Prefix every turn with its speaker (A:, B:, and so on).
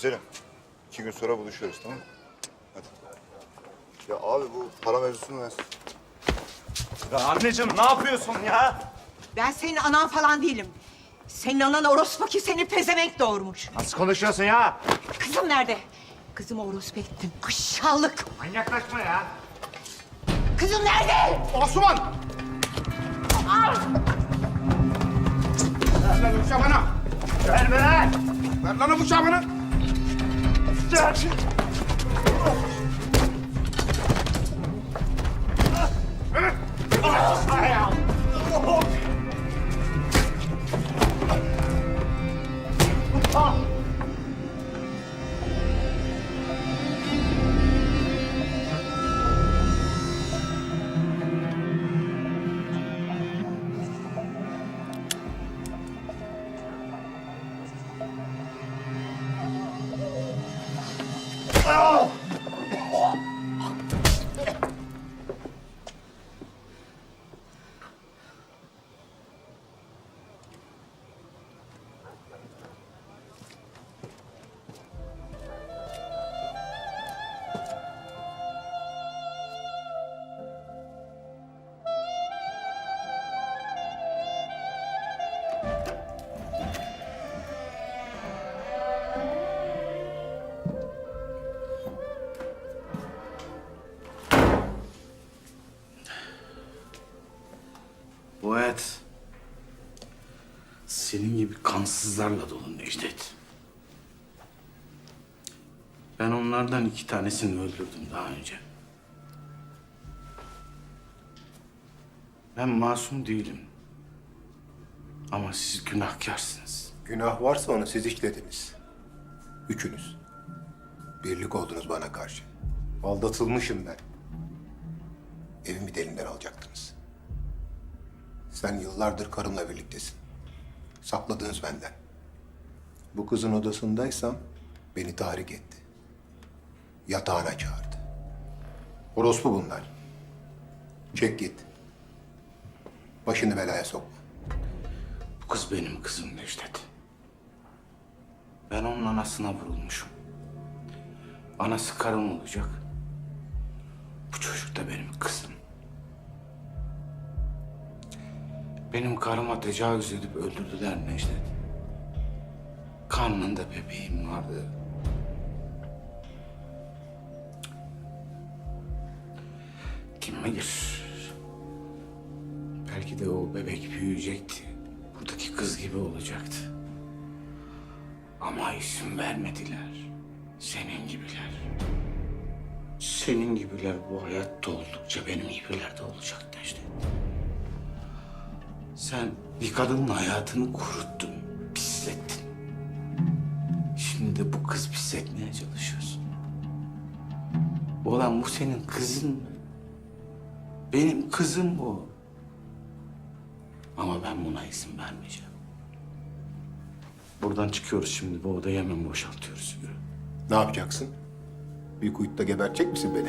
A: Güzelim. İki gün sonra buluşuyoruz tamam mı? Hadi. Ya abi bu para mevzusunu ver.
B: Ya anneciğim ne yapıyorsun ya?
C: Ben senin anan falan değilim. Senin anan orospu ki seni pezevenk doğurmuş.
B: Nasıl konuşuyorsun ya?
C: Kızım nerede? Kızımı orospu ettin. Aşağılık.
B: Manyaklaşma ya.
C: Kızım nerede?
B: Osman!
D: Ver lan bıçağı bana.
B: Verme lan!
D: Ver lan bıçağı bana.
B: Ver.
E: Bu hayat senin gibi kansızlarla dolu Necdet. Ben onlardan iki tanesini öldürdüm daha önce. Ben masum değilim. Ama siz günahkarsınız.
F: Günah varsa onu siz işlediniz. Üçünüz. Birlik oldunuz bana karşı. Aldatılmışım ben. Evimi de alacaktınız. Sen yıllardır karımla birliktesin. Sakladınız benden. Bu kızın odasındaysam beni tahrik etti. Yatağına çağırdı. Orospu bunlar. Çek git. Başını belaya sokma.
E: Bu kız benim kızım Necdet. Ben onun anasına vurulmuşum. Anası karım olacak. Bu çocuk da benim kızım. Benim karıma tecavüz edip öldürdüler Necdet. Karnında bebeğim vardı. Kim bilir? Belki de o bebek büyüyecekti. Buradaki kız gibi olacaktı. Ama isim vermediler. Senin gibiler. Senin gibiler bu hayatta oldukça benim gibiler de olacak Necdet. Sen bir kadının hayatını kuruttun, pislettin. Şimdi de bu kız pisletmeye çalışıyorsun. Ulan bu senin kızın mı? Benim kızım bu. Ama ben buna izin vermeyeceğim. Buradan çıkıyoruz şimdi. Bu odayı hemen boşaltıyoruz.
F: Ne yapacaksın? Bir kuyutta gebertecek misin beni?